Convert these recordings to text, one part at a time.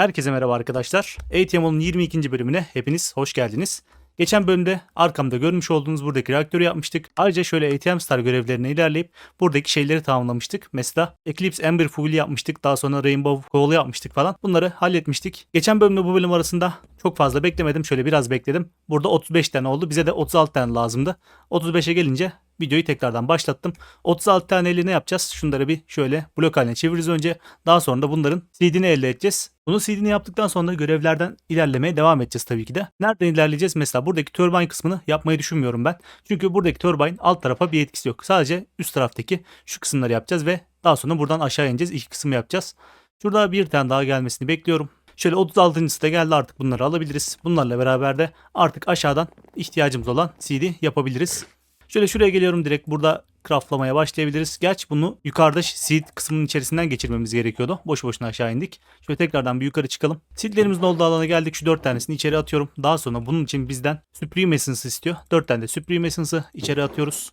Herkese merhaba arkadaşlar. ATM'ın 22. bölümüne hepiniz hoş geldiniz. Geçen bölümde arkamda görmüş olduğunuz buradaki reaktörü yapmıştık. Ayrıca şöyle ATM Star görevlerine ilerleyip buradaki şeyleri tamamlamıştık. Mesela Eclipse Ember Fuel'i yapmıştık. Daha sonra Rainbow Coal'u yapmıştık falan. Bunları halletmiştik. Geçen bölümle bu bölüm arasında çok fazla beklemedim. Şöyle biraz bekledim. Burada 35 tane oldu. Bize de 36 tane lazımdı. 35'e gelince videoyu tekrardan başlattım. 36 taneyle ne yapacağız? Şunları bir şöyle blok haline çeviririz önce. Daha sonra da bunların CD'ni elde edeceğiz. Bunu CD'ni yaptıktan sonra görevlerden ilerlemeye devam edeceğiz tabii ki de. Nereden ilerleyeceğiz? Mesela buradaki turbine kısmını yapmayı düşünmüyorum ben. Çünkü buradaki turbine alt tarafa bir etkisi yok. Sadece üst taraftaki şu kısımları yapacağız ve daha sonra buradan aşağı ineceğiz. İki kısım yapacağız. Şurada bir tane daha gelmesini bekliyorum. Şöyle 36. da geldi artık bunları alabiliriz. Bunlarla beraber de artık aşağıdan ihtiyacımız olan CD yapabiliriz. Şöyle şuraya geliyorum direkt burada craftlamaya başlayabiliriz. Gerçi bunu yukarıda seed kısmının içerisinden geçirmemiz gerekiyordu. Boş boşuna aşağı indik. Şöyle tekrardan bir yukarı çıkalım. Seedlerimizin olduğu alana geldik. Şu 4 tanesini içeri atıyorum. Daha sonra bunun için bizden Supreme Essence istiyor. 4 tane de Supreme Essence'ı içeri atıyoruz.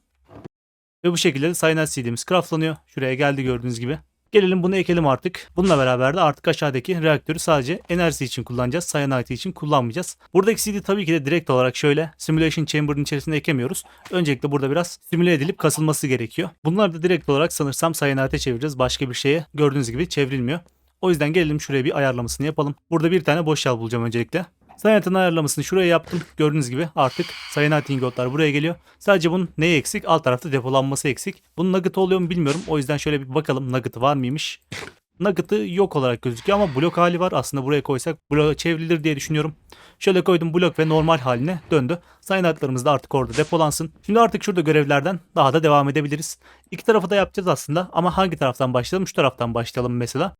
Ve bu şekilde de Cyanide Seed'imiz craftlanıyor. Şuraya geldi gördüğünüz gibi. Gelelim bunu ekelim artık. Bununla beraber de artık aşağıdaki reaktörü sadece enerji için kullanacağız. Cyanide için kullanmayacağız. Buradaki CD tabii ki de direkt olarak şöyle Simulation Chamber'ın içerisinde ekemiyoruz. Öncelikle burada biraz simüle edilip kasılması gerekiyor. Bunlar da direkt olarak sanırsam Cyanide'e çevireceğiz. Başka bir şeye gördüğünüz gibi çevrilmiyor. O yüzden gelelim şuraya bir ayarlamasını yapalım. Burada bir tane boş yal bulacağım öncelikle. Cyanite'ın ayarlamasını şuraya yaptım. Gördüğünüz gibi artık Cyanide ingotlar buraya geliyor. Sadece bunun neyi eksik? Alt tarafta depolanması eksik. Bunun nugget oluyor mu bilmiyorum. O yüzden şöyle bir bakalım nugget'ı var mıymış. Nugget'ı yok olarak gözüküyor ama blok hali var. Aslında buraya koysak bloğa çevrilir diye düşünüyorum. Şöyle koydum blok ve normal haline döndü. Cyanite'larımız da artık orada depolansın. Şimdi artık şurada görevlerden daha da devam edebiliriz. İki tarafı da yapacağız aslında ama hangi taraftan başlayalım? Şu taraftan başlayalım mesela.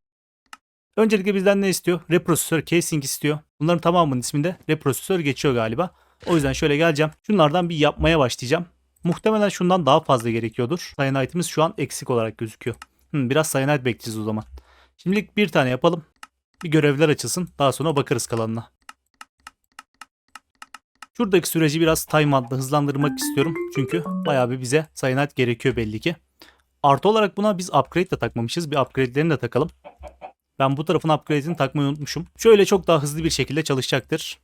Öncelikle bizden ne istiyor? Reprosesör casing istiyor. Bunların tamamının isminde reprosesör geçiyor galiba. O yüzden şöyle geleceğim. Şunlardan bir yapmaya başlayacağım. Muhtemelen şundan daha fazla gerekiyordur. Cyanite'imiz şu an eksik olarak gözüküyor. Hmm, biraz cyanide bekleyeceğiz o zaman. Şimdilik bir tane yapalım. Bir görevler açılsın. Daha sonra bakarız kalanına. Şuradaki süreci biraz timeout'la hızlandırmak istiyorum. Çünkü bayağı bir bize cyanide gerekiyor belli ki. Artı olarak buna biz upgrade de takmamışız. Bir upgrade'lerini de takalım. Ben bu tarafın upgrade'ini takmayı unutmuşum. Şöyle çok daha hızlı bir şekilde çalışacaktır.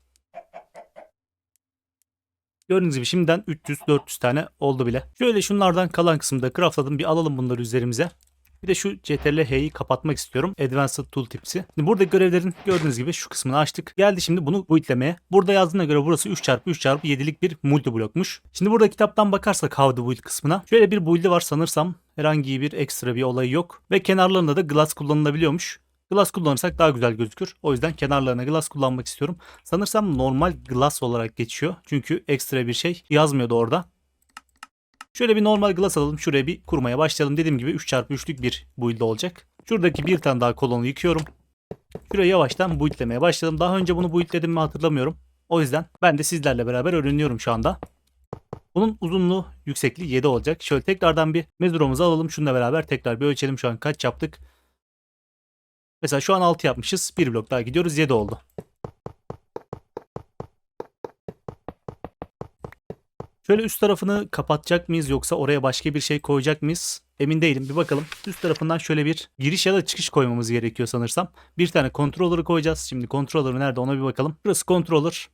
Gördüğünüz gibi şimdiden 300-400 tane oldu bile. Şöyle şunlardan kalan kısımda craftladım. Bir alalım bunları üzerimize. Bir de şu CTRL-H'yi kapatmak istiyorum. Advanced Tooltips'i. Şimdi burada görevlerin gördüğünüz gibi şu kısmını açtık. Geldi şimdi bunu buildlemeye. Burada yazdığına göre burası 3x3x7'lik bir multi blokmuş. Şimdi burada kitaptan bakarsak How to Build kısmına. Şöyle bir build'i var sanırsam. Herhangi bir ekstra bir olayı yok. Ve kenarlarında da glass kullanılabiliyormuş. Glass kullanırsak daha güzel gözükür. O yüzden kenarlarına glass kullanmak istiyorum. Sanırsam normal glass olarak geçiyor. Çünkü ekstra bir şey yazmıyordu orada. Şöyle bir normal glass alalım. Şuraya bir kurmaya başlayalım. Dediğim gibi 3x3'lük bir build olacak. Şuradaki bir tane daha kolonu yıkıyorum. Şuraya yavaştan buildlemeye başladım. Daha önce bunu buildledim mi hatırlamıyorum. O yüzden ben de sizlerle beraber öğreniyorum şu anda. Bunun uzunluğu yüksekliği 7 olacak. Şöyle tekrardan bir mezuromuzu alalım. Şununla beraber tekrar bir ölçelim şu an kaç yaptık. Mesela şu an 6 yapmışız. Bir blok daha gidiyoruz 7 oldu. Şöyle üst tarafını kapatacak mıyız yoksa oraya başka bir şey koyacak mıyız? Emin değilim. Bir bakalım. Üst tarafından şöyle bir giriş ya da çıkış koymamız gerekiyor sanırsam. Bir tane controller'ı koyacağız. Şimdi controller'ı nerede ona bir bakalım. Burası controller.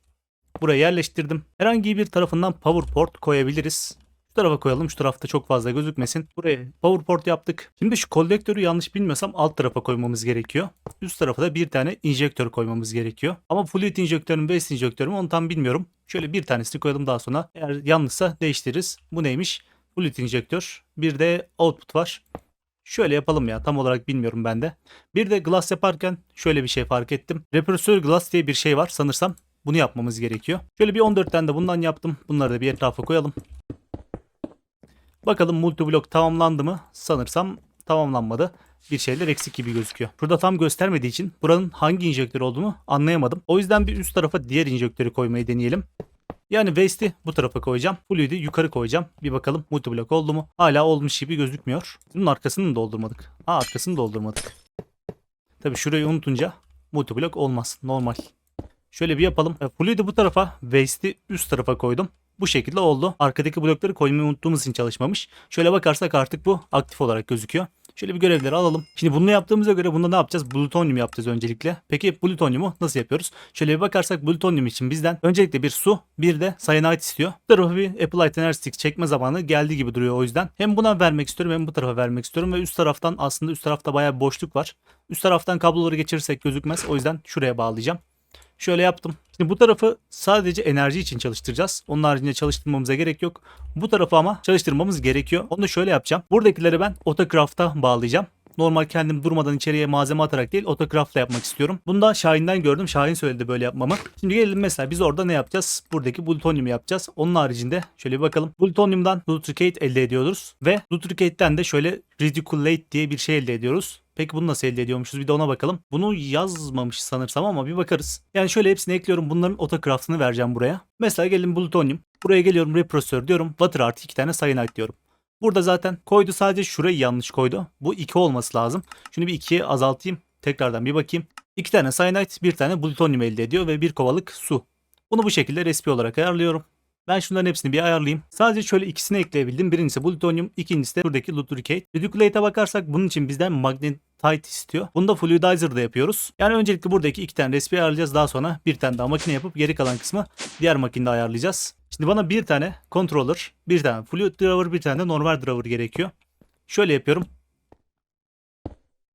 Buraya yerleştirdim. Herhangi bir tarafından power port koyabiliriz. Şu tarafa koyalım. Şu tarafta çok fazla gözükmesin. Buraya power port yaptık. Şimdi şu kolektörü yanlış bilmiyorsam alt tarafa koymamız gerekiyor. Üst tarafa da bir tane injektör koymamız gerekiyor. Ama fluid injektörün base injektörü mü onu tam bilmiyorum. Şöyle bir tanesini koyalım daha sonra. Eğer yanlışsa değiştiririz. Bu neymiş? Fluid injektör. Bir de output var. Şöyle yapalım ya tam olarak bilmiyorum ben de. Bir de glass yaparken şöyle bir şey fark ettim. Represör glass diye bir şey var sanırsam. Bunu yapmamız gerekiyor. Şöyle bir 14 tane de bundan yaptım. Bunları da bir etrafa koyalım. Bakalım multiblok tamamlandı mı? Sanırsam tamamlanmadı. Bir şeyler eksik gibi gözüküyor. Burada tam göstermediği için buranın hangi injektör olduğunu anlayamadım. O yüzden bir üst tarafa diğer injektörü koymayı deneyelim. Yani waste'i bu tarafa koyacağım. Fluid'i yukarı koyacağım. Bir bakalım multiblok oldu mu? Hala olmuş gibi gözükmüyor. Bunun arkasını mı doldurmadık? Ha arkasını doldurmadık. Tabi şurayı unutunca multiblok olmaz. Normal. Şöyle bir yapalım. E, Fluid'i bu tarafa, waste'i üst tarafa koydum. Bu şekilde oldu. Arkadaki blokları koymayı unuttuğumuz için çalışmamış. Şöyle bakarsak artık bu aktif olarak gözüküyor. Şöyle bir görevleri alalım. Şimdi bunu yaptığımıza göre bunda ne yapacağız? Plutonyum yapacağız öncelikle. Peki plutonyumu nasıl yapıyoruz? Şöyle bir bakarsak plutonyum için bizden öncelikle bir su bir de cyanide istiyor. Bu tarafa bir Applied Energy Stick çekme zamanı geldi gibi duruyor o yüzden. Hem buna vermek istiyorum hem bu tarafa vermek istiyorum ve üst taraftan aslında üst tarafta bayağı boşluk var. Üst taraftan kabloları geçirirsek gözükmez. O yüzden şuraya bağlayacağım. Şöyle yaptım. Şimdi bu tarafı sadece enerji için çalıştıracağız. Onun haricinde çalıştırmamıza gerek yok. Bu tarafı ama çalıştırmamız gerekiyor. Onu da şöyle yapacağım. Buradakileri ben Autocraft'a bağlayacağım. Normal kendim durmadan içeriye malzeme atarak değil Autocraft'la yapmak istiyorum. Bunu da Şahin'den gördüm. Şahin söyledi böyle yapmamı. Şimdi gelelim mesela biz orada ne yapacağız? Buradaki plutonyumu yapacağız. Onun haricinde şöyle bir bakalım. Plutonyumdan lutricate elde ediyoruz. Ve lutricate'den de şöyle reticulate diye bir şey elde ediyoruz. Peki bunu nasıl elde ediyormuşuz bir de ona bakalım. Bunu yazmamış sanırsam ama bir bakarız. Yani şöyle hepsini ekliyorum. Bunların autocraft'ını vereceğim buraya. Mesela gelin plutonyum. Buraya geliyorum reprosör diyorum. Water artı iki tane cyanide diyorum. Burada zaten koydu sadece şurayı yanlış koydu. Bu 2 olması lazım. Şunu bir 2'ye azaltayım. Tekrardan bir bakayım. 2 tane cyanide, bir tane plutonyum elde ediyor ve bir kovalık su. Bunu bu şekilde respi olarak ayarlıyorum. Ben şunların hepsini bir ayarlayayım. Sadece şöyle ikisini ekleyebildim. Birincisi plutonyum, ikincisi de buradaki lutricate. Ridiculate'e bakarsak bunun için bizden magnetite istiyor. Bunu da fluidizer'da yapıyoruz. Yani öncelikle buradaki iki tane respi ayarlayacağız. Daha sonra bir tane daha makine yapıp geri kalan kısmı diğer makinede ayarlayacağız. Şimdi bana bir tane controller, bir tane fluid driver, bir tane de normal driver gerekiyor. Şöyle yapıyorum.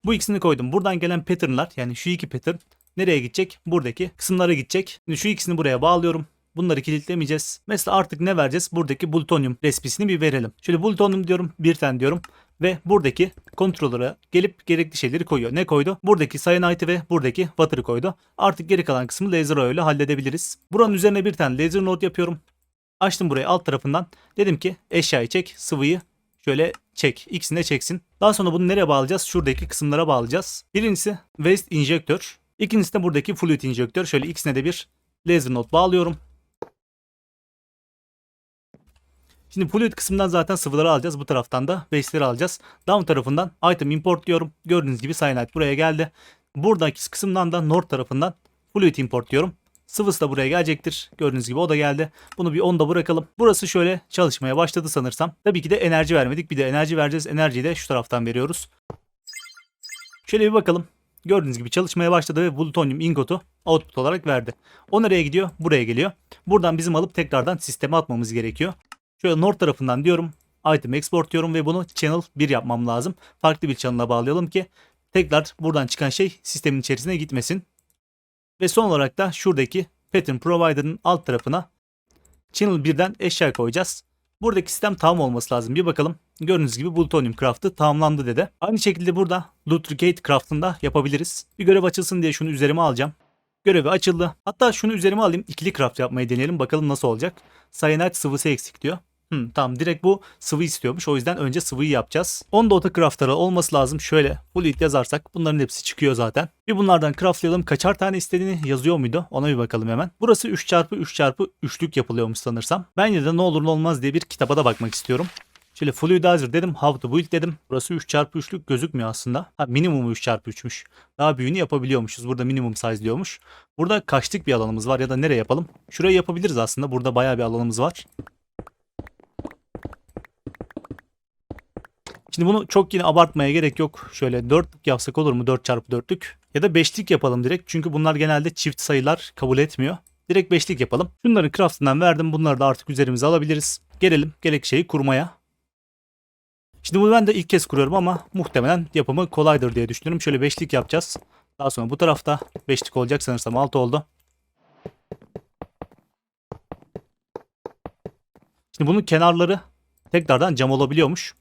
Bu ikisini koydum. Buradan gelen pattern'lar yani şu iki pattern nereye gidecek? Buradaki kısımlara gidecek. Şimdi şu ikisini buraya bağlıyorum. Bunları kilitlemeyeceğiz. Mesela artık ne vereceğiz? Buradaki plutonyum respisini bir verelim. Şöyle plutonyum diyorum, bir tane diyorum ve buradaki controller'a gelip gerekli şeyleri koyuyor. Ne koydu? Buradaki cyanide ve buradaki water'ı koydu. Artık geri kalan kısmı laser oil ile halledebiliriz. Buranın üzerine bir tane laser node yapıyorum. Açtım burayı alt tarafından. Dedim ki eşyayı çek, sıvıyı şöyle çek. İkisini de çeksin. Daha sonra bunu nereye bağlayacağız? Şuradaki kısımlara bağlayacağız. Birincisi waste injektör. İkincisi de buradaki fluid injektör. Şöyle ikisine de bir laser node bağlıyorum. Şimdi fluid kısmından zaten sıvıları alacağız. Bu taraftan da waste'leri alacağız. Down tarafından item import diyorum. Gördüğünüz gibi cyanide buraya geldi. Buradaki kısımdan da north tarafından fluid import diyorum. Sıvısı da buraya gelecektir. Gördüğünüz gibi o da geldi. Bunu bir 10'da bırakalım. Burası şöyle çalışmaya başladı sanırsam. Tabii ki de enerji vermedik. Bir de enerji vereceğiz. Enerjiyi de şu taraftan veriyoruz. Şöyle bir bakalım. Gördüğünüz gibi çalışmaya başladı ve plutonyum ingotu output olarak verdi. O nereye gidiyor? Buraya geliyor. Buradan bizim alıp tekrardan sisteme atmamız gerekiyor. Şöyle north tarafından diyorum. Item export diyorum ve bunu channel 1 yapmam lazım. Farklı bir channel'a bağlayalım ki tekrar buradan çıkan şey sistemin içerisine gitmesin. Ve son olarak da şuradaki pattern provider'ın alt tarafına channel 1'den eşya koyacağız. Buradaki sistem tamam olması lazım. Bir bakalım. Gördüğünüz gibi plutonium craft'ı tamamlandı dedi. Aynı şekilde burada lutricate craft'ını da yapabiliriz. Bir görev açılsın diye şunu üzerime alacağım. Görevi açıldı. Hatta şunu üzerime alayım. ikili craft yapmayı deneyelim. Bakalım nasıl olacak. Cyanide sıvısı eksik diyor. Hmm, tamam direkt bu sıvı istiyormuş. O yüzden önce sıvıyı yapacağız. Onda oto craftları olması lazım. Şöyle fluid yazarsak bunların hepsi çıkıyor zaten. Bir bunlardan craftlayalım. Kaçar tane istediğini yazıyor muydu? Ona bir bakalım hemen. Burası 3 çarpı 3 çarpı 3'lük yapılıyormuş sanırsam. Ben yine de ne olur ne olmaz diye bir kitaba da bakmak istiyorum. Şöyle fluidizer dedim. How to build dedim. Burası 3 çarpı 3'lük gözükmüyor aslında. Ha minimumu 3 çarpı 3'müş. Daha büyüğünü yapabiliyormuşuz. Burada minimum size diyormuş. Burada kaçlık bir alanımız var ya da nereye yapalım? Şurayı yapabiliriz aslında. Burada bayağı bir alanımız var. Şimdi bunu çok yine abartmaya gerek yok. Şöyle 4'lük yapsak olur mu? 4 çarpı 4'lük. Ya da 5'lik yapalım direkt. Çünkü bunlar genelde çift sayılar kabul etmiyor. Direkt 5'lik yapalım. Şunların craft'ından verdim. Bunları da artık üzerimize alabiliriz. Gelelim gerek şeyi kurmaya. Şimdi bunu ben de ilk kez kuruyorum ama muhtemelen yapımı kolaydır diye düşünüyorum. Şöyle 5'lik yapacağız. Daha sonra bu tarafta 5'lik olacak sanırsam 6 oldu. Şimdi bunun kenarları tekrardan cam olabiliyormuş.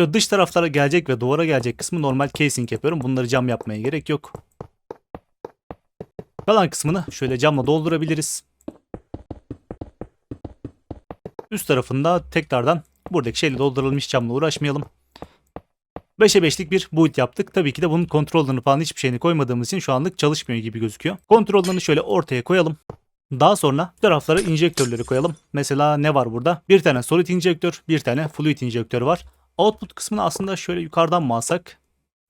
Şöyle dış taraflara gelecek ve duvara gelecek kısmı normal casing yapıyorum. Bunları cam yapmaya gerek yok. Kalan kısmını şöyle camla doldurabiliriz. Üst tarafında tekrardan buradaki şeyle doldurulmuş camla uğraşmayalım. 5'e 5'lik bir build yaptık. Tabii ki de bunun kontrollerini falan hiçbir şeyini koymadığımız için şu anlık çalışmıyor gibi gözüküyor. Kontrollerini şöyle ortaya koyalım. Daha sonra taraflara injektörleri koyalım. Mesela ne var burada? Bir tane solid injektör, bir tane fluid injektör var. Output kısmını aslında şöyle yukarıdan mı alsak?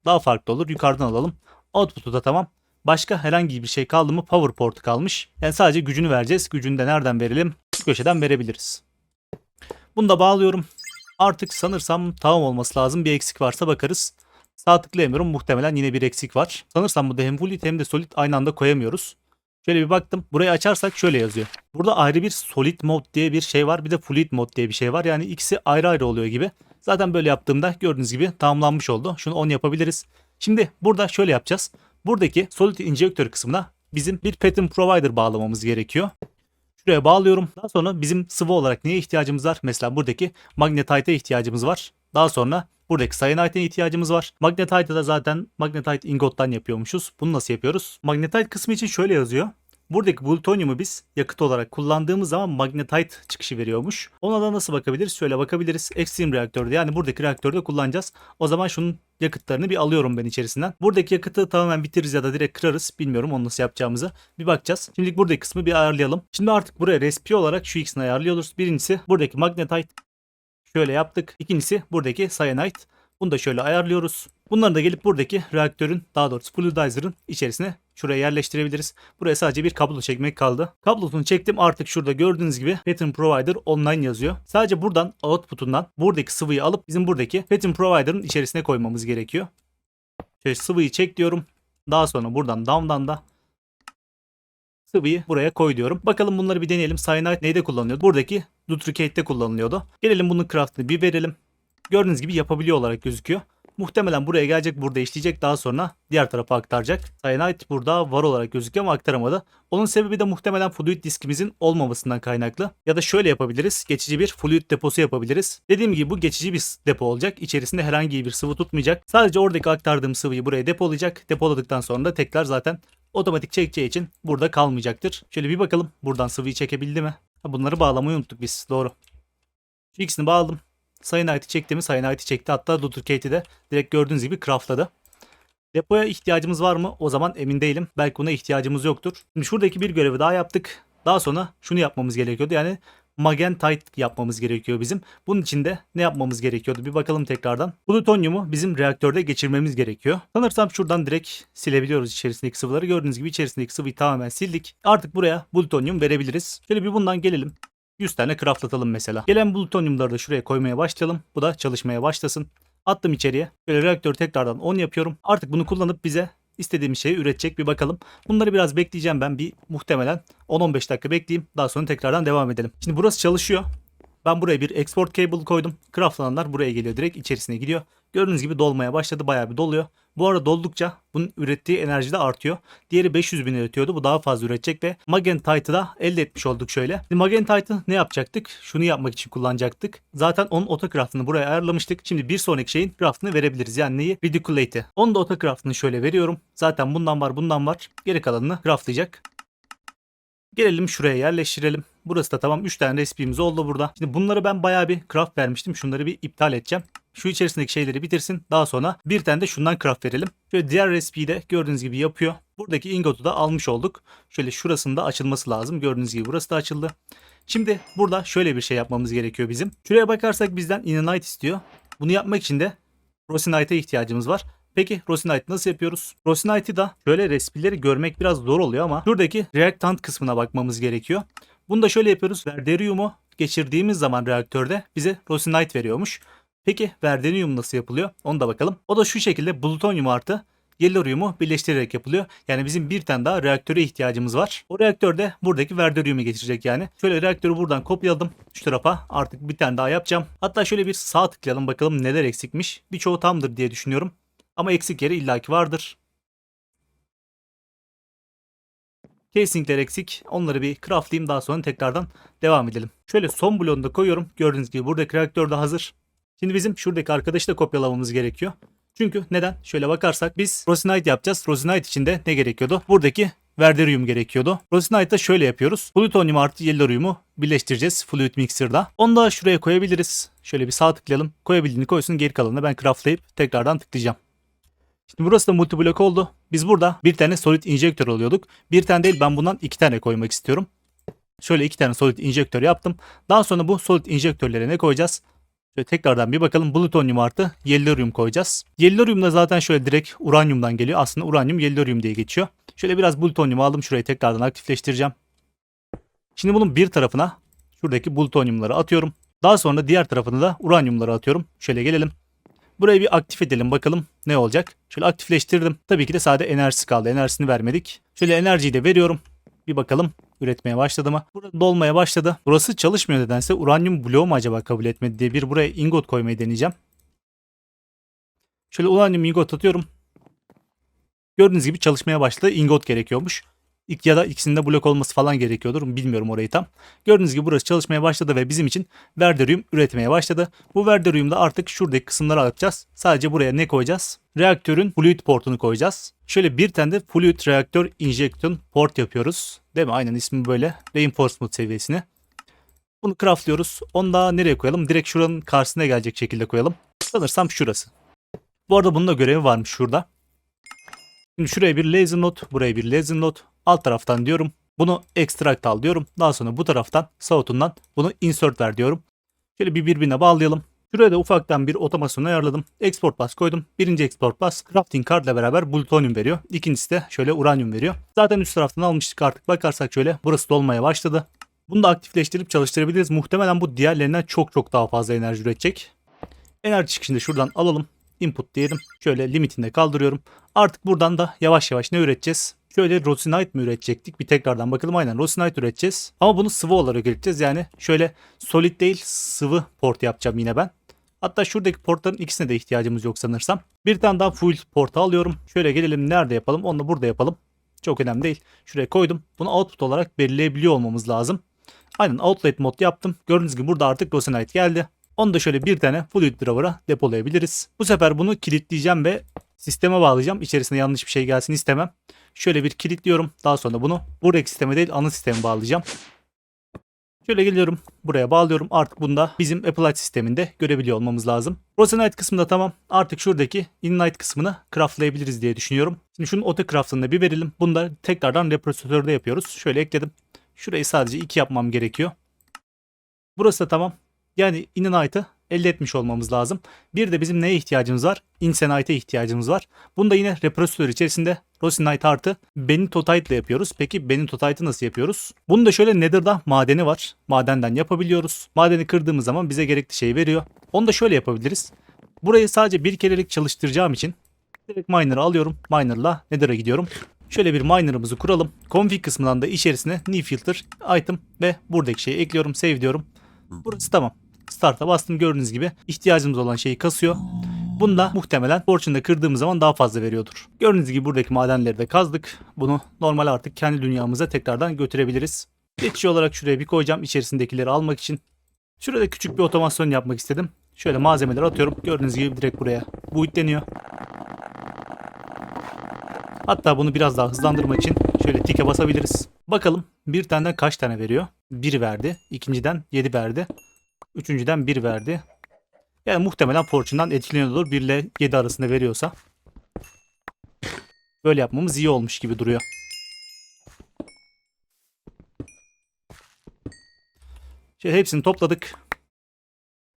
Daha farklı olur. Yukarıdan alalım. Output'u da tamam. Başka herhangi bir şey kaldı mı? Power port kalmış. Yani sadece gücünü vereceğiz. Gücünü de nereden verelim? Köşeden verebiliriz. Bunu da bağlıyorum. Artık sanırsam tamam olması lazım. Bir eksik varsa bakarız. Sağ tıklayamıyorum. Muhtemelen yine bir eksik var. Sanırsam burada hem fluid hem de solid aynı anda koyamıyoruz. Şöyle bir baktım. Burayı açarsak şöyle yazıyor. Burada ayrı bir solid mod diye bir şey var. Bir de fluid mod diye bir şey var. Yani ikisi ayrı ayrı oluyor gibi. Zaten böyle yaptığımda gördüğünüz gibi tamamlanmış oldu. Şunu 10 yapabiliriz. Şimdi burada şöyle yapacağız. Buradaki solid injektör kısmına bizim bir pattern provider bağlamamız gerekiyor. Şuraya bağlıyorum. Daha sonra bizim sıvı olarak neye ihtiyacımız var? Mesela buradaki magnetite'e ihtiyacımız var. Daha sonra buradaki cyanite'e ihtiyacımız var. Magnetite'ı da zaten magnetite ingottan yapıyormuşuz. Bunu nasıl yapıyoruz? Magnetite kısmı için şöyle yazıyor. Buradaki plutonyumu biz yakıt olarak kullandığımız zaman magnetite çıkışı veriyormuş. Ona da nasıl bakabiliriz? Şöyle bakabiliriz. Extreme reaktörde yani buradaki reaktörde kullanacağız. O zaman şunun yakıtlarını bir alıyorum ben içerisinden. Buradaki yakıtı tamamen bitiririz ya da direkt kırarız. Bilmiyorum onu nasıl yapacağımızı. Bir bakacağız. Şimdilik buradaki kısmı bir ayarlayalım. Şimdi artık buraya respi olarak şu ikisini ayarlıyoruz. Birincisi buradaki magnetite. Şöyle yaptık. İkincisi buradaki cyanite. Bunu da şöyle ayarlıyoruz. Bunları da gelip buradaki reaktörün daha doğrusu fluidizer'ın içerisine şuraya yerleştirebiliriz. Buraya sadece bir kablo çekmek kaldı. Kablosunu çektim artık şurada gördüğünüz gibi Pattern Provider online yazıyor. Sadece buradan output'undan buradaki sıvıyı alıp bizim buradaki Pattern Provider'ın içerisine koymamız gerekiyor. Şöyle sıvıyı çek diyorum. Daha sonra buradan down'dan da sıvıyı buraya koy diyorum. Bakalım bunları bir deneyelim. Cyanide neyde kullanılıyordu? Buradaki Dutricate'de kullanılıyordu. Gelelim bunun craftını bir verelim. Gördüğünüz gibi yapabiliyor olarak gözüküyor. Muhtemelen buraya gelecek, burada işleyecek, daha sonra diğer tarafa aktaracak. Cyanide burada var olarak gözüküyor ama aktaramadı. Onun sebebi de muhtemelen fluid diskimizin olmamasından kaynaklı. Ya da şöyle yapabiliriz. Geçici bir fluid deposu yapabiliriz. Dediğim gibi bu geçici bir depo olacak. İçerisinde herhangi bir sıvı tutmayacak. Sadece oradaki aktardığım sıvıyı buraya depolayacak. Depoladıktan sonra da tekrar zaten otomatik çekeceği için burada kalmayacaktır. Şöyle bir bakalım buradan sıvıyı çekebildi mi? Ha, bunları bağlamayı unuttuk biz. Doğru. Şu ikisini bağladım. Cyanite'i çekti mi? Cyanite'i çekti. Hatta Duplicate'i de direkt gördüğünüz gibi craftladı. Depoya ihtiyacımız var mı? O zaman emin değilim. Belki buna ihtiyacımız yoktur. Şimdi şuradaki bir görevi daha yaptık. Daha sonra şunu yapmamız gerekiyordu. Yani magentite yapmamız gerekiyor bizim. Bunun için de ne yapmamız gerekiyordu? Bir bakalım tekrardan. Plutonyumu bizim reaktörde geçirmemiz gerekiyor. Sanırsam şuradan direkt silebiliyoruz içerisindeki sıvıları. Gördüğünüz gibi içerisindeki sıvıyı tamamen sildik. Artık buraya plutonyum verebiliriz. Şöyle bir bundan gelelim. 100 tane craftlatalım mesela. Gelen plutonyumları da şuraya koymaya başlayalım. Bu da çalışmaya başlasın. Attım içeriye. Böyle reaktörü tekrardan 10 yapıyorum. Artık bunu kullanıp bize istediğimiz şeyi üretecek bir bakalım. Bunları biraz bekleyeceğim ben bir muhtemelen 10-15 dakika bekleyeyim. Daha sonra tekrardan devam edelim. Şimdi burası çalışıyor. Ben buraya bir export cable koydum. Craftlananlar buraya geliyor direkt içerisine gidiyor. Gördüğünüz gibi dolmaya başladı bayağı bir doluyor. Bu arada doldukça bunun ürettiği enerji de artıyor. Diğeri 500 bin üretiyordu. Bu daha fazla üretecek ve Magentite'ı da elde etmiş olduk şöyle. Şimdi Magentite'ı ne yapacaktık? Şunu yapmak için kullanacaktık. Zaten onun otocraftını buraya ayarlamıştık. Şimdi bir sonraki şeyin craftını verebiliriz. Yani neyi? Ridiculate'i. Onun da otocraftını şöyle veriyorum. Zaten bundan var bundan var. Geri kalanını craftlayacak. Gelelim şuraya yerleştirelim. Burası da tamam 3 tane resmimiz oldu burada. Şimdi bunları ben bayağı bir craft vermiştim. Şunları bir iptal edeceğim. Şu içerisindeki şeyleri bitirsin. Daha sonra bir tane de şundan craft verelim. Şöyle diğer recipe'yi de gördüğünüz gibi yapıyor. Buradaki ingotu da almış olduk. Şöyle şurasında açılması lazım. Gördüğünüz gibi burası da açıldı. Şimdi burada şöyle bir şey yapmamız gerekiyor bizim. Şuraya bakarsak bizden inanite istiyor. Bunu yapmak için de rosinite'e ihtiyacımız var. Peki Rosinite nasıl yapıyoruz? Rosinite'i da şöyle respileri görmek biraz zor oluyor ama şuradaki reactant kısmına bakmamız gerekiyor. Bunu da şöyle yapıyoruz. Verderium'u geçirdiğimiz zaman reaktörde bize Rosinite veriyormuş. Peki Verderium nasıl yapılıyor? Onu da bakalım. O da şu şekilde plutonyum artı Yellorium'u birleştirerek yapılıyor. Yani bizim bir tane daha reaktöre ihtiyacımız var. O reaktörde buradaki Verderium'u getirecek yani. Şöyle reaktörü buradan kopyaladım şu tarafa. Artık bir tane daha yapacağım. Hatta şöyle bir sağ tıklayalım bakalım neler eksikmiş. Birçoğu tamdır diye düşünüyorum. Ama eksik yeri illaki vardır. Casingler eksik. Onları bir craftlayayım daha sonra tekrardan devam edelim. Şöyle son bloğunu da koyuyorum. Gördüğünüz gibi buradaki reaktör de hazır. Şimdi bizim şuradaki arkadaşı da kopyalamamız gerekiyor. Çünkü neden? Şöyle bakarsak biz Rosinite yapacağız. Rosinite için de ne gerekiyordu? Buradaki Verderium gerekiyordu. Rosinite'da şöyle yapıyoruz. Plutonyum artı Yellorium'u birleştireceğiz Fluid Mixer'da. Onu da şuraya koyabiliriz. Şöyle bir sağ tıklayalım. Koyabildiğini koysun. Geri kalanını ben craftlayıp tekrardan tıklayacağım. Şimdi burası da multiblok oldu. Biz burada bir tane solid injektör alıyorduk. Bir tane değil ben bundan iki tane koymak istiyorum. Şöyle iki tane solid injektör yaptım. Daha sonra bu solid injektörlere ne koyacağız? Şöyle tekrardan bir bakalım. Plutonyum artı yellorium koyacağız. Yellorium da zaten şöyle direkt uranyumdan geliyor. Aslında uranyum yellorium diye geçiyor. Şöyle biraz plutonyum aldım. Şurayı tekrardan aktifleştireceğim. Şimdi bunun bir tarafına şuradaki plutonyumları atıyorum. Daha sonra diğer tarafına da uranyumları atıyorum. Şöyle gelelim. Burayı bir aktif edelim bakalım ne olacak. Şöyle aktifleştirdim. Tabii ki de sade enerjisi kaldı. Enerjisini vermedik. Şöyle enerjiyi de veriyorum. Bir bakalım üretmeye başladı mı? Burada dolmaya başladı. Burası çalışmıyor nedense. Uranyum bloğu mu acaba kabul etmedi diye bir buraya ingot koymayı deneyeceğim. Şöyle uranyum ingot atıyorum. Gördüğünüz gibi çalışmaya başladı. Ingot gerekiyormuş. İlk ya da ikisinde blok olması falan gerekiyordur. Bilmiyorum orayı tam. Gördüğünüz gibi burası çalışmaya başladı ve bizim için Verderium üretmeye başladı. Bu Verderium'da artık şuradaki kısımları atacağız. Sadece buraya ne koyacağız? Reaktörün fluid portunu koyacağız. Şöyle bir tane de fluid reaktör injection port yapıyoruz. Değil mi? Aynen ismi böyle. Reinforcement seviyesini. Bunu craftlıyoruz. Onu da nereye koyalım? Direkt şuranın karşısına gelecek şekilde koyalım. Sanırsam şurası. Bu arada bunun da görevi varmış şurada. Şimdi şuraya bir laser not, buraya bir laser not. Alt taraftan diyorum. Bunu extract al diyorum. Daha sonra bu taraftan south'undan bunu insert ver diyorum. Şöyle bir birbirine bağlayalım. Şuraya da ufaktan bir otomasyon ayarladım. Export bus koydum. Birinci export bus crafting card ile beraber plutonium veriyor. İkincisi de şöyle uranyum veriyor. Zaten üst taraftan almıştık artık. Bakarsak şöyle burası dolmaya başladı. Bunu da aktifleştirip çalıştırabiliriz. Muhtemelen bu diğerlerinden çok çok daha fazla enerji üretecek. Enerji çıkışını şuradan alalım. Input diyelim. Şöyle limitinde kaldırıyorum. Artık buradan da yavaş yavaş ne üreteceğiz? Şöyle rosinite mi üretecektik? Bir tekrardan bakalım. Aynen rosinite üreteceğiz. Ama bunu sıvı olarak üreteceğiz. Yani şöyle solid değil sıvı port yapacağım yine ben. Hatta şuradaki portların ikisine de ihtiyacımız yok sanırsam. Bir tane daha full port alıyorum. Şöyle gelelim nerede yapalım? Onu da burada yapalım. Çok önemli değil. Şuraya koydum. Bunu output olarak belirleyebiliyor olmamız lazım. Aynen outlet mod yaptım. Gördüğünüz gibi burada artık rosinite geldi. Onu da şöyle bir tane fluid driver'a depolayabiliriz. Bu sefer bunu kilitleyeceğim ve sisteme bağlayacağım. İçerisine yanlış bir şey gelsin istemem. Şöyle bir kilitliyorum. Daha sonra bunu buradaki sisteme değil ana sisteme bağlayacağım. Şöyle geliyorum. Buraya bağlıyorum. Artık bunda bizim Applied sisteminde görebiliyor olmamız lazım. Rosinite kısmında tamam. Artık şuradaki Ignite kısmını craftlayabiliriz diye düşünüyorum. Şimdi şunun auto craftını bir verelim. Bunu da tekrardan reprosesörde yapıyoruz. Şöyle ekledim. Şurayı sadece iki yapmam gerekiyor. Burası da tamam. Yani Innight'ı elde etmiş olmamız lazım. Bir de bizim neye ihtiyacımız var? Insenite'e ihtiyacımız var. Bunu da yine reprosesör içerisinde Rosinite artı Benitotite ile yapıyoruz. Peki Benitotite'ı nasıl yapıyoruz? Bunu da şöyle Nether'da madeni var. Madenden yapabiliyoruz. Madeni kırdığımız zaman bize gerekli şeyi veriyor. Onu da şöyle yapabiliriz. Burayı sadece bir kerelik çalıştıracağım için direkt miner'ı alıyorum. Miner'la Nether'a gidiyorum. Şöyle bir miner'ımızı kuralım. Config kısmından da içerisine new filter, item ve buradaki şeyi ekliyorum. Save diyorum. Burası tamam. Start'a bastım gördüğünüz gibi ihtiyacımız olan şeyi kasıyor. Bunda muhtemelen Fortune'da kırdığımız zaman daha fazla veriyordur. Gördüğünüz gibi buradaki madenleri de kazdık. Bunu normal artık kendi dünyamıza tekrardan götürebiliriz. Geçici olarak şuraya bir koyacağım içerisindekileri almak için. Şurada küçük bir otomasyon yapmak istedim. Şöyle malzemeleri atıyorum. Gördüğünüz gibi direkt buraya boyutleniyor. Hatta bunu biraz daha hızlandırmak için şöyle tike basabiliriz. Bakalım bir taneden kaç tane veriyor? 1 verdi. İkinciden 7 verdi. Üçüncüden 1 verdi. Yani muhtemelen Fortune'dan etkileniyordur. 1 ile 7 arasında veriyorsa. Böyle yapmamız iyi olmuş gibi duruyor. Şey, hepsini topladık.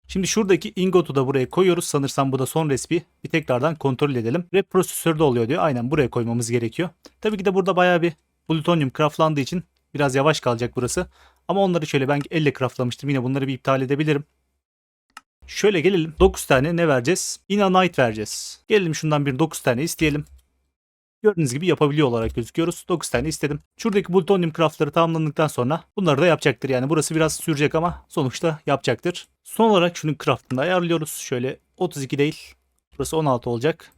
Şimdi şuradaki ingotu da buraya koyuyoruz. Sanırsam bu da son respi. Bir tekrardan kontrol edelim. Rep prosesörde oluyor diyor. Aynen buraya koymamız gerekiyor. Tabii ki de burada bayağı bir plutonyum craftlandığı için biraz yavaş kalacak burası. Ama onları şöyle ben elle craftlamıştım. Yine bunları bir iptal edebilirim. Şöyle gelelim. 9 tane ne vereceğiz? Inanite vereceğiz. Gelelim şundan bir 9 tane isteyelim. Gördüğünüz gibi yapabiliyor olarak gözüküyoruz. 9 tane istedim. Şuradaki plutonium craftları tamamlandıktan sonra bunları da yapacaktır. Yani burası biraz sürecek ama sonuçta yapacaktır. Son olarak şunun craftını ayarlıyoruz. Şöyle 32 değil. Burası 16 olacak.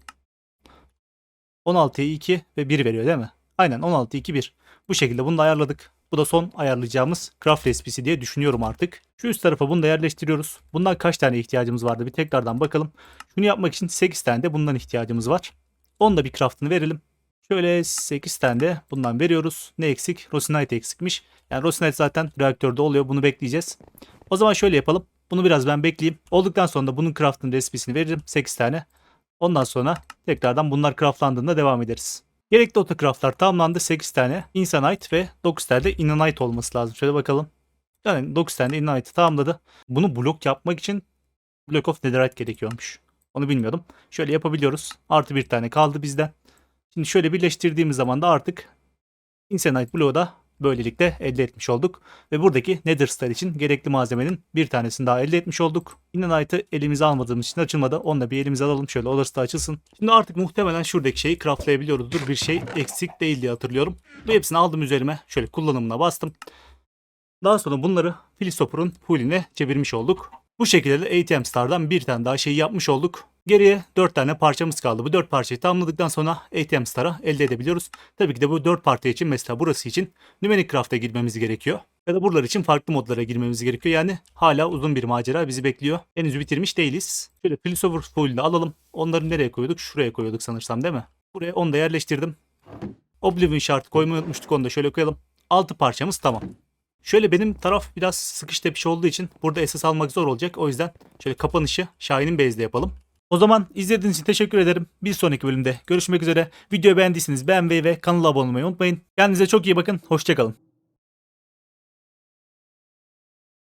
16'ya 2 ve 1 veriyor değil mi? Aynen 16, 2, 1. Bu şekilde bunu da ayarladık. Bu da son ayarlayacağımız craft resipisi diye düşünüyorum artık. Şu üst tarafa bunu da yerleştiriyoruz. Bundan kaç tane ihtiyacımız vardı bir tekrardan bakalım. Şunu yapmak için 8 tane de bundan ihtiyacımız var. Onu da bir craftını verelim. Şöyle 8 tane de bundan veriyoruz. Ne eksik? Rosinite eksikmiş. Yani Rosinite zaten reaktörde oluyor. Bunu bekleyeceğiz. O zaman şöyle yapalım. Bunu biraz ben bekleyeyim. Olduktan sonra da bunun craft'ın resipisini veririm. 8 tane. Ondan sonra tekrardan bunlar craftlandığında devam ederiz. Gerekli autocraftlar tamamlandı. 8 tane Insanite ve 9 tane de Inanite olması lazım. Şöyle bakalım. Yani 9 tane de Inanite tamamladı. Bunu blok yapmak için Block of Netherite gerekiyormuş. Onu bilmiyordum. Şöyle yapabiliyoruz. Artı bir tane kaldı bizden. Şimdi şöyle birleştirdiğimiz zaman da artık Insanite bloğu da böylelikle elde etmiş olduk. Ve buradaki Nether Star için gerekli malzemenin bir tanesini daha elde etmiş olduk. Inanite'ı elimize almadığımız için açılmadı. Onu da bir elimize alalım şöyle olursa açılsın. Şimdi artık muhtemelen şuradaki şeyi craftlayabiliyoruzdur. Bir şey eksik değil diye hatırlıyorum. Ve hepsini aldım üzerime. Şöyle kullanımına bastım. Daha sonra bunları Philistopper'un full'ine çevirmiş olduk. Bu şekilde de ATM Star'dan bir tane daha şey yapmış olduk. Geriye 4 tane parçamız kaldı. Bu 4 parçayı tamamladıktan sonra ATM Star'a elde edebiliyoruz. Tabii ki de bu 4 parça için mesela burası için Numeric Craft'a girmemiz gerekiyor. Ya da buralar için farklı modlara girmemiz gerekiyor. Yani hala uzun bir macera bizi bekliyor. Henüz bitirmiş değiliz. Şöyle Philosopher de alalım. Onları nereye koyuyorduk? Şuraya koyuyorduk sanırsam değil mi? Buraya onu da yerleştirdim. Oblivion Shard koymayı unutmuştuk onu da şöyle koyalım. 6 parçamız tamam. Şöyle benim taraf biraz sıkış tepiş olduğu için burada esas almak zor olacak. O yüzden şöyle kapanışı Şahin'in base'de yapalım. O zaman izlediğiniz için teşekkür ederim. Bir sonraki bölümde görüşmek üzere. Videoyu beğendiyseniz beğenmeyi ve kanala abone olmayı unutmayın. Kendinize çok iyi bakın. Hoşçakalın.